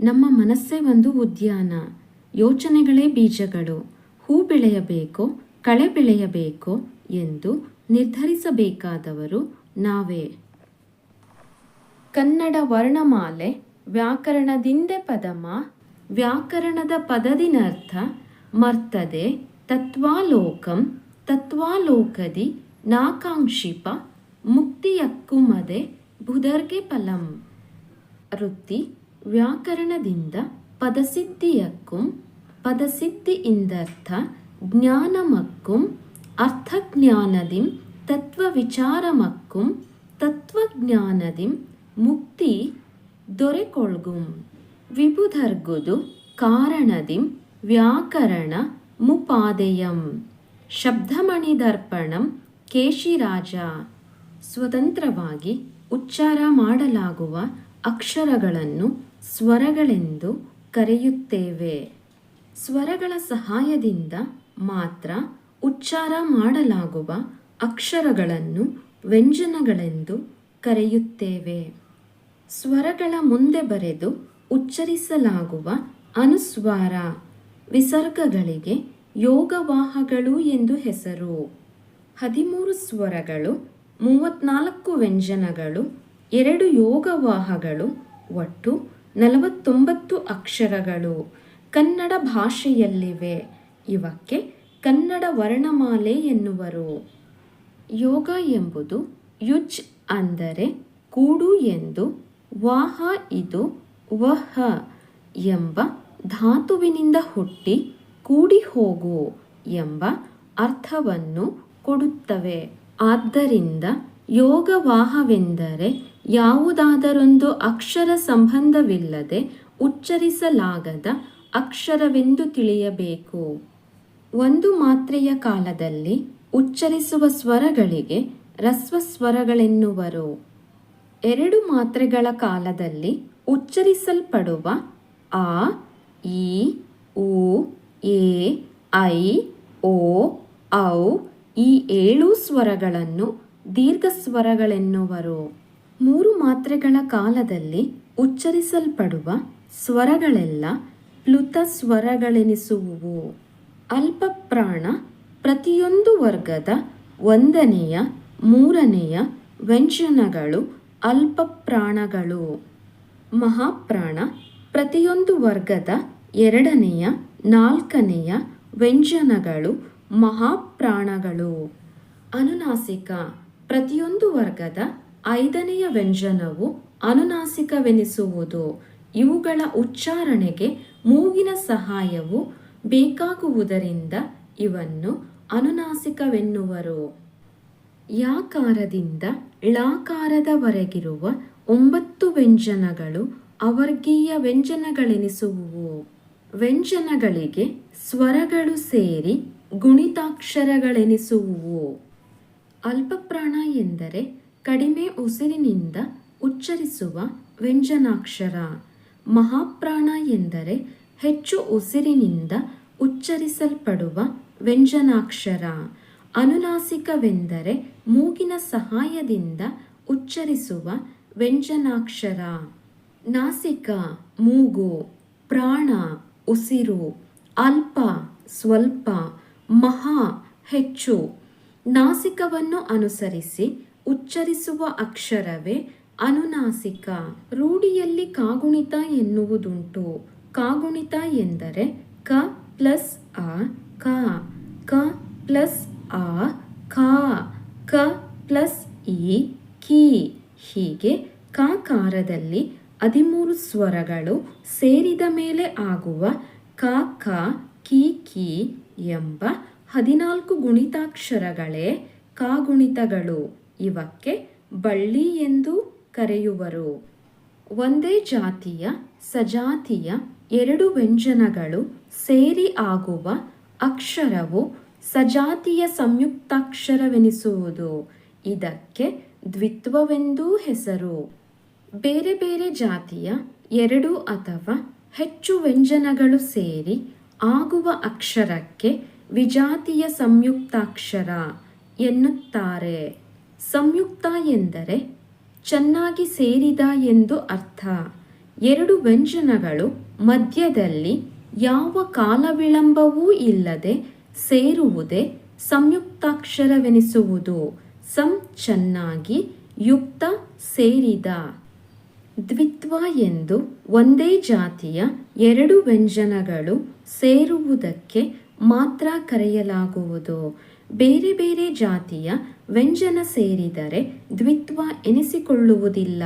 ನಮ್ಮ ಮನಸ್ಸೇ ಒಂದು ಉದ್ಯಾನ. ಯೋಚನೆಗಳೇ ಬೀಜಗಳು. ಹೂ ಬೆಳೆಯಬೇಕೋ, ಕಳೆ ಬೆಳೆಯಬೇಕೋ ಎಂದು ನಿರ್ಧರಿಸಬೇಕಾದವರು ನಾವೇ. ಕನ್ನಡ ವರ್ಣಮಾಲೆ, ವ್ಯಾಕರಣದಿಂದೆ ಪದಮ, ವ್ಯಾಕರಣದ ಪದದಿನರ್ಥ, ಮರ್ತದೆ, ತತ್ವಾಲೋಕಂ, ತತ್ವಾಲೋಕದಿ, ನಾಕಾಂಕ್ಷಿಪ, ಮುಕ್ತಿಯಕ್ಕುಮದೆ, ಬುಧರ್ಗೆ ಫಲಂ. ವೃತ್ತಿ ವ್ಯಾಕರಣದಿಂದ ಪದಸಿದ್ಧಿಯಕ್ಕೂ, ಪದಸಿದ್ಧಿಯಿಂದರ್ಥ ಜ್ಞಾನಮಕ್ಕುಂ ಅರ್ಥಜ್ಞಾನದಿಂ ತತ್ವವಿಚಾರಮಕ್ಕೂ ತತ್ವಜ್ಞಾನದಿಂ ಮುಕ್ತಿ ದೊರೆಕೊಳ್ಗುಂ. ವಿಭುಧರ್ಗುದು ಕಾರಣದಿಂ ವ್ಯಾಕರಣ ಮುಪಾದೆಯಂ. ಶಬ್ದಮಣಿದರ್ಪಣಂ ಕೇಶಿರಾಜ. ಸ್ವತಂತ್ರವಾಗಿ ಉಚ್ಚಾರ ಮಾಡಲಾಗುವ ಅಕ್ಷರಗಳನ್ನು ಸ್ವರಗಳೆಂದು ಕರೆಯುತ್ತೇವೆ. ಸ್ವರಗಳ ಸಹಾಯದಿಂದ ಮಾತ್ರ ಉಚ್ಚಾರ ಮಾಡಲಾಗುವ ಅಕ್ಷರಗಳನ್ನು ವ್ಯಂಜನಗಳೆಂದು ಕರೆಯುತ್ತೇವೆ. ಸ್ವರಗಳ ಮುಂದೆ ಬರೆದು ಉಚ್ಚರಿಸಲಾಗುವ ಅನುಸ್ವಾರ, ವಿಸರ್ಗಗಳಿಗೆ ಯೋಗವಾಹಗಳು ಎಂದು ಹೆಸರು. ಹದಿಮೂರು ಸ್ವರಗಳು, ಮೂವತ್ನಾಲ್ಕು ವ್ಯಂಜನಗಳು, ಎರಡು ಯೋಗವಾಹಗಳು, ಒಟ್ಟು ನಲವತ್ತೊಂಬತ್ತು ಅಕ್ಷರಗಳು ಕನ್ನಡ ಭಾಷೆಯಲ್ಲಿವೆ. ಇವಕ್ಕೆ ಕನ್ನಡ ವರ್ಣಮಾಲೆ ಎನ್ನುವರು. ಯೋಗ ಎಂಬುದು ಯುಜ್ ಅಂದರೆ ಕೂಡು ಎಂದು ವಾಹ ಇದು ವಹ ಎಂಬ ಧಾತುವಿನಿಂದ ಹುಟ್ಟಿ ಕೂಡಿ ಹೋಗು ಎಂಬ ಅರ್ಥವನ್ನು ಕೊಡುತ್ತವೆ. ಆದ್ದರಿಂದ ಯೋಗವಾಹವೆಂದರೆ ಯಾವುದಾದರೊಂದು ಅಕ್ಷರ ಸಂಬಂಧವಿಲ್ಲದೆ ಉಚ್ಚರಿಸಲಾಗದ ಅಕ್ಷರವೆಂದು ತಿಳಿಯಬೇಕು. ಒಂದು ಮಾತ್ರೆಯ ಕಾಲದಲ್ಲಿ ಉಚ್ಚರಿಸುವ ಸ್ವರಗಳಿಗೆ ರಸ್ವ ಸ್ವರಗಳೆನ್ನುವರು ಎರಡು ಮಾತ್ರೆಗಳ ಕಾಲದಲ್ಲಿ ಉಚ್ಚರಿಸಲ್ಪಡುವ ಆ ಇ ಉ, ಎ, ಐ, ಓ, ಔ ಈ ಏಳು ಸ್ವರಗಳನ್ನು ದೀರ್ಘ ಸ್ವರಗಳೆನ್ನುವರು ಮೂರು ಮಾತ್ರೆಗಳ ಕಾಲದಲ್ಲಿ ಉಚ್ಚರಿಸಲ್ಪಡುವ ಸ್ವರಗಳೆಲ್ಲ ಪ್ಲುತ ಸ್ವರಗಳೆನಿಸುವುವು. ಅಲ್ಪಪ್ರಾಣ ಪ್ರತಿಯೊಂದು ವರ್ಗದ ಒಂದನೆಯ, ಮೂರನೆಯ ವ್ಯಂಜನಗಳು ಅಲ್ಪಪ್ರಾಣಗಳು ಮಹಾಪ್ರಾಣ ಪ್ರತಿಯೊಂದು ವರ್ಗದ ಎರಡನೆಯ, ನಾಲ್ಕನೆಯ ವ್ಯಂಜನಗಳು ಮಹಾಪ್ರಾಣಗಳು. ಅನುನಾಸಿಕ ಪ್ರತಿಯೊಂದು ವರ್ಗದ ಐದನೆಯ ವ್ಯಂಜನವು ಅನುನಾಸಿಕವೆನಿಸುವುದು. ಇವುಗಳ ಉಚ್ಚಾರಣೆಗೆ ಮೂಗಿನ ಸಹಾಯವು ಬೇಕಾಗುವುದರಿಂದ ಇವನ್ನು ಅನುನಾಸಿಕವೆನ್ನುವರು. ಯಾಕಾರದಿಂದ ಳಾಕಾರದವರೆಗಿರುವ ಒಂಬತ್ತು ವ್ಯಂಜನಗಳು ಅವರ್ಗೀಯ ವ್ಯಂಜನಗಳೆನಿಸುವುವು. ವ್ಯಂಜನಗಳಿಗೆ ಸ್ವರಗಳು ಸೇರಿ ಗುಣಿತಾಕ್ಷರಗಳೆನಿಸುವುವು. ಅಲ್ಪಪ್ರಾಣ ಎಂದರೆ ಕಡಿಮೆ ಉಸಿರಿನಿಂದ ಉಚ್ಚರಿಸುವ ವ್ಯಂಜನಾಕ್ಷರ. ಮಹಾಪ್ರಾಣ ಎಂದರೆ ಹೆಚ್ಚು ಉಸಿರಿನಿಂದ ಉಚ್ಚರಿಸಲ್ಪಡುವ ವ್ಯಂಜನಾಕ್ಷರ. ಅನುನಾಸಿಕವೆಂದರೆ ಮೂಗಿನ ಸಹಾಯದಿಂದ ಉಚ್ಚರಿಸುವ ವ್ಯಂಜನಾಕ್ಷರ. ನಾಸಿಕ, ಮೂಗು, ಪ್ರಾಣ, ಉಸಿರು, ಅಲ್ಪ, ಸ್ವಲ್ಪ, ಮಹಾ, ಹೆಚ್ಚು. ನಾಸಿಕವನ್ನು ಅನುಸರಿಸಿ ಉಚ್ಚರಿಸುವ ಅಕ್ಷರವೇ ಅನುನಾಸಿಕ. ರೂಢಿಯಲ್ಲಿ ಕಾಗುಣಿತ ಎನ್ನುವುದುಂಟು. ಕಾಗುಣಿತ ಎಂದರೆ ಕ ಪ್ಲಸ್ ಅ ಕ. ಕ ಪ್ಲಸ್ ಅ ಖ. ಕ ಪ್ಲಸ್ ಇ ಕಿ. ಹೀಗೆ ಕಾಕಾರದಲ್ಲಿ ಹದಿಮೂರು ಸ್ವರಗಳು ಸೇರಿದ ಮೇಲೆ ಆಗುವ ಕ ಕ, ಕಿ ಕಿ ಎಂಬ ಹದಿನಾಲ್ಕು ಗುಣಿತಾಕ್ಷರಗಳೇ ಕಾಗುಣಿತಗಳು. ಇವಕ್ಕೆ ಬಳ್ಳಿ ಎಂದು ಕರೆಯುವರು. ಒಂದೇ ಜಾತಿಯ ಸಜಾತಿಯ ಎರಡು ವ್ಯಂಜನಗಳು ಸೇರಿ ಆಗುವ ಅಕ್ಷರವು ಸಜಾತಿಯ ಸಂಯುಕ್ತಾಕ್ಷರವೆನಿಸುವುದು. ಇದಕ್ಕೆ ದ್ವಿತ್ವವೆಂದೂ ಹೆಸರು. ಬೇರೆ ಬೇರೆ ಜಾತಿಯ ಎರಡು ಅಥವಾ ಹೆಚ್ಚು ವ್ಯಂಜನಗಳು ಸೇರಿ ಆಗುವ ಅಕ್ಷರಕ್ಕೆ ವಿಜಾತಿಯ ಸಂಯುಕ್ತಾಕ್ಷರ ಎನ್ನುತ್ತಾರೆ. ಸಂಯುಕ್ತ ಎಂದರೆ ಚೆನ್ನಾಗಿ ಸೇರಿದ ಎಂದು ಅರ್ಥ. ಎರಡು ವ್ಯಂಜನಗಳು ಮಧ್ಯದಲ್ಲಿ ಯಾವ ಕಾಲವಿಳಂಬವೂ ಇಲ್ಲದೆ ಸೇರುವುದೇ ಸಂಯುಕ್ತಾಕ್ಷರವೆನಿಸುವುದು. ಸಂ ಚೆನ್ನಾಗಿ ಯುಕ್ತ ಸೇರಿದ. ದ್ವಿತ್ವ ಎಂದು ಒಂದೇ ಜಾತಿಯ ಎರಡು ವ್ಯಂಜನಗಳು ಸೇರುವುದಕ್ಕೆ ಮಾತ್ರ ಕರೆಯಲಾಗುವುದು. ಬೇರೆ ಬೇರೆ ಜಾತಿಯ ವ್ಯಂಜನ ಸೇರಿದರೆ ದ್ವಿತ್ವ ಎನಿಸಿಕೊಳ್ಳುವುದಿಲ್ಲ.